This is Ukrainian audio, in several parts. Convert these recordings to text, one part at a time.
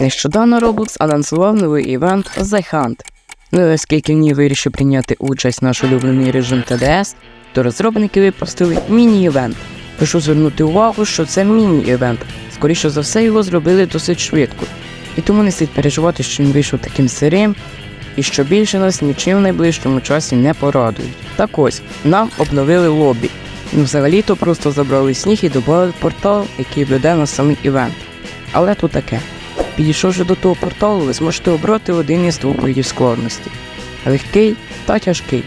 Нещодавно Roblox анонсував новий івент The Hunt. Ну і оскільки в ній вирішив прийняти участь наш улюблений режим ТДС, то розробники випустили міні-івент. Прошу звернути увагу, що це міні-івент. Скоріше за все, його зробили досить швидко. І тому не слід переживати, що він вийшов таким сирим, і що більше нас нічим в найближчому часі не порадують. Так ось, нам обновили лобі. Ну, взагалі-то просто забрали сніг і додали портал, який веде на самий івент. Але тут таке. Підійшовши до того порталу, ви зможете обрати один із двох видів складності: легкий та тяжкий.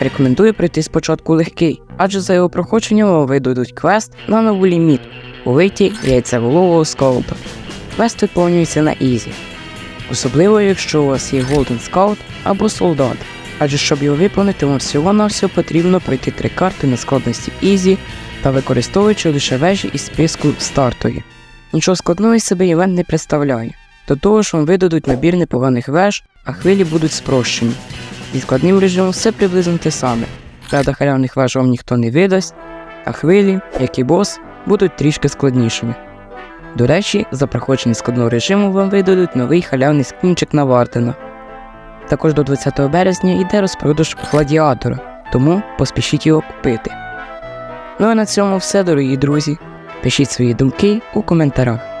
Рекомендую пройти спочатку легкий, адже за його проходження вам видадуть квест на нову ліміт у виті яйцеголового скаута. Квест виконується на ізі, особливо якщо у вас є Golden Scout або солдат. Адже щоб його виконати, вам всього на все потрібно пройти три карти на складності Ізі та використовуючи лише вежі із списку стартові. Нічого складного із себе івент не представляє. До того ж вам видадуть набір непоганих веж, а хвилі будуть спрощені. Зі складним режимом все приблизно те саме. Правда, халявних веж вам ніхто не видасть, а хвилі, як і бос, будуть трішки складнішими. До речі, за проходження складного режиму вам видадуть новий халявний скінчик на Вардена. Також до 20 березня йде розпродаж гладіатора, тому поспішіть його купити. Ну а на цьому все, дорогі друзі. Пишіть свої думки у коментарях.